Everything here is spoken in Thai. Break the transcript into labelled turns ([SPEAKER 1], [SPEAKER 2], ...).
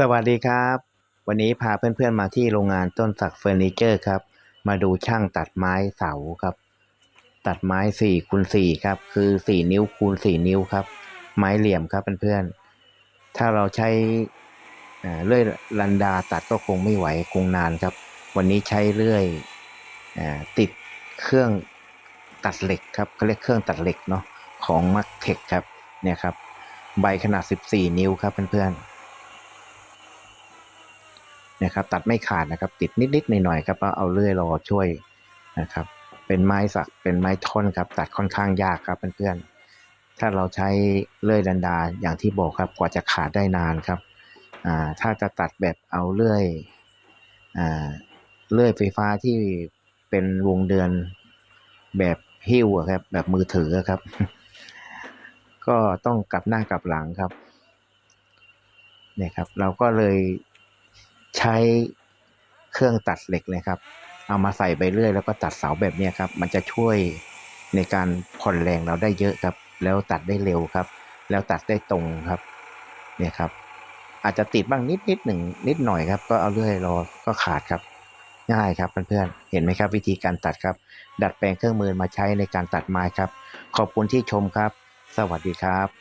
[SPEAKER 1] สวัสดีครับ วันนี้พาเพื่อนๆมาที่โรงงานต้นสักเฟอร์นิเจอร์ครับ มาดูช่างตัดไม้เสาครับ ตัดไม้4คูณ4ครับ คือ4นิ้วคูณ4นิ้วครับ ไม้เหลี่ยมครับเพื่อนๆถ้าเราใช้เลื่อยลันดาตัดก็คงไม่ไหวคงนานครับ วันนี้ใช้เลื่อยอติดเครื่องตัดเหล็กครับเขาเรียกเครื่องตัดเหล็กเนาะของมักเทคครับเนี่ยครับ ใบขนาด 14 นิ้วครับเพื่อนๆ นะครับตัดไม่ขาดนะครับ ติดนิดๆหน่อยๆครับก็เอาเลื่อยรอช่วยนะครับ เป็นไม้สักเป็นไม้ท่อนครับตัดค่อนข้างยากครับเพื่อนๆถ้าเราใช้เลื่อยดันดาอย่างที่บอกครับกว่าจะขาดได้นานครับอ่าถ้าจะตัดแบบเอาเลื่อยอ่าเลื่อยไฟฟ้าที่เป็นวงเดือนแบบหิ้วครับแบบมือถือครับ ก็ต้องกลับหน้ากลับหลังครับเนี่ยครับ เราก็เลย ใช้เครื่องตัดเหล็กเลยครับ เอามาใส่ไปเรื่อยแล้วก็ตัดเสาแบบนี้ครับ มันจะช่วยในการผ่อนแรงเราได้เยอะครับ แล้วตัดได้เร็วครับ แล้วตัดได้ตรงครับ เนี่ยครับ อาจจะติดบ้างนิดนิดหนึ่งนิดหน่อยครับ ก็เอาเรื่อยรอก็ขาดครับ ง่ายครับเพื่อนๆเห็นไหมครับ วิธีการตัดครับ ดัดแปลงเครื่องมือมาใช้ในการตัดไม้ครับ ขอบคุณที่ชมครับ สวัสดีครับ